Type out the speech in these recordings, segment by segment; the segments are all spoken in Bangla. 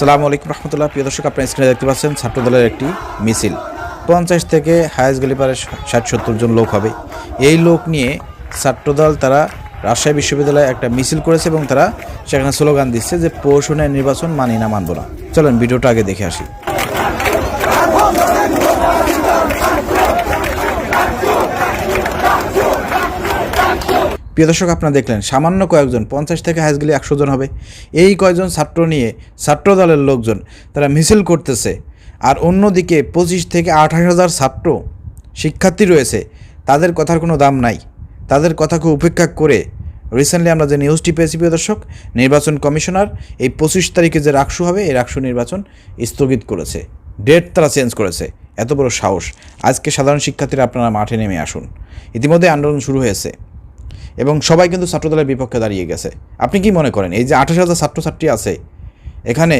আসসালামু আলাইকুম রহমতুল্লাহ। প্রিয় দর্শক, আপনার স্ক্রিনে দেখতে পাচ্ছেন ছাত্রদলের একটি মিছিল। পঞ্চাশ থেকে হায়াস গলিপারে ষাট সত্তর জন লোক হবে। এই লোক নিয়ে ছাত্রদল, তারা রাজশাহী বিশ্ববিদ্যালয়ে একটা মিছিল করেছে এবং তারা সেখানে স্লোগান দিচ্ছে যে পৌষণের নির্বাচন মানি না, মানব না। চলেন ভিডিওটা আগে দেখে আসি। প্রিয় দর্শক, আপনারা দেখলেন সামান্য কয়েকজন, পঞ্চাশ থেকে হাইস গেলে একশো জন হবে। এই কয়েকজন ছাত্র নিয়ে ছাত্র দলের লোকজন, তারা মিছিল করতেছে। আর অন্যদিকে পঁচিশ থেকে আঠাশ হাজার ছাত্র, শিক্ষার্থী রয়েছে। তাদের কথার কোনো দাম নাই। তাদের কথাকে উপেক্ষা করে রিসেন্টলি আমরা যে নিউজটি পেয়েছি, প্রিয় দর্শক, নির্বাচন কমিশনার এই পঁচিশ তারিখে যে রাকসু হবে, এই রাকসু নির্বাচন স্থগিত করেছে। ডেট তারা চেঞ্জ করেছে। এত বড় সাহস। আজকে সাধারণ শিক্ষার্থীরা আপনারা মাঠে নেমে আসুন। ইতিমধ্যে আন্দোলন শুরু হয়েছে। এবং সবাই কিন্তু ছাত্রদলের বিপক্ষে দাঁড়িয়ে গেছে। আপনি কি মনে করেন? এই যে আঠাশ হাজার ছাত্রছাত্রী আছে, এখানে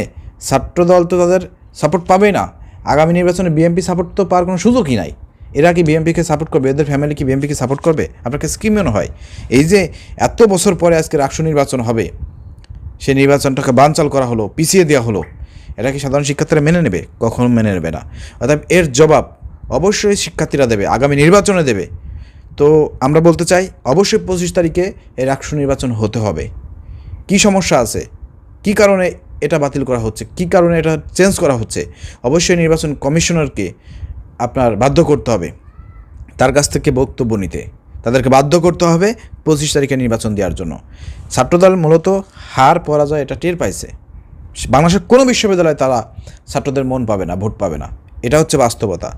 ছাত্রদল তো তাদের সাপোর্ট পাবেই না। আগামী নির্বাচনে বিএনপি সাপোর্ট তো পাওয়ার কোনো সুযোগই নাই। এরা কি বিএনপিকে সাপোর্ট করবে? এদের ফ্যামিলি কি বিএনপিকে সাপোর্ট করবে? আপনার কাছে মনে হয়? এই যে এত বছর পরে আজকে রাষ্ট্র নির্বাচন হবে, সেই নির্বাচনটাকে বানচাল করা হলো, পিছিয়ে দেওয়া হলো, এটা কি সাধারণ শিক্ষার্থীরা মেনে নেবে? কখনো মেনে নেবে না। অর্থাৎ এর জবাব অবশ্যই শিক্ষার্থীরা দেবে, আগামী নির্বাচনে দেবে। তো আমরা বলতে চাই, অবশ্যই পঁচিশ তারিখে এই রাষ্ট্র নির্বাচন হতে হবে। কি সমস্যা আছে? কি কারণে এটা বাতিল করা হচ্ছে? কি কারণে এটা চেঞ্জ করা হচ্ছে? অবশ্যই নির্বাচন কমিশনারকে আপনার বাধ্য করতে হবে। তার কাছ থেকে বক্তব্য নিতে। তাদেরকে বাধ্য করতে হবে পঁচিশ তারিখে নির্বাচন দেওয়ার জন্য। ছাত্রদল মূলত হার, পরাজয় এটা টের পাইছে। বাংলাদেশের কোনো বিশ্ববিদ্যালয়ে তারা ছাত্রদের মন পাবে না, ভোট পাবে না। এটা হচ্ছে বাস্তবতা।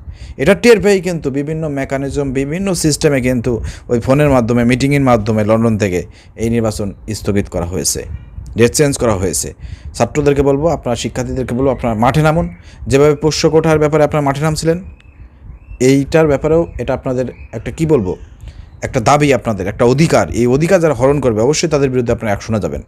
এটা টের পেয়েই কিন্তু বিভিন্ন মেকানিজম বিভিন্ন সিস্টেমে কিন্তু ওই ফোনের মাধ্যমে মিটিংয়ের মাধ্যমে লন্ডন থেকে এই নির্বাচন স্থগিত করা হয়েছে ডেট চেঞ্জ করা হয়েছে। ছাত্রদেরকে বলব, আপনার শিক্ষার্থীদেরকে বলব, আপনার মাঠে নামুন। যেভাবে পোষ্য কোঠার ব্যাপারে আপনার মাঠে নামছিলেন, এইটার ব্যাপারেও এটা আপনাদের একটা কি বলব, একটা দাবি আপনাদের, একটা অধিকার। এই অধিকার যারা হরণ করবে, অবশ্যই তাদের বিরুদ্ধে আপনারা এক শোনা যাবেন।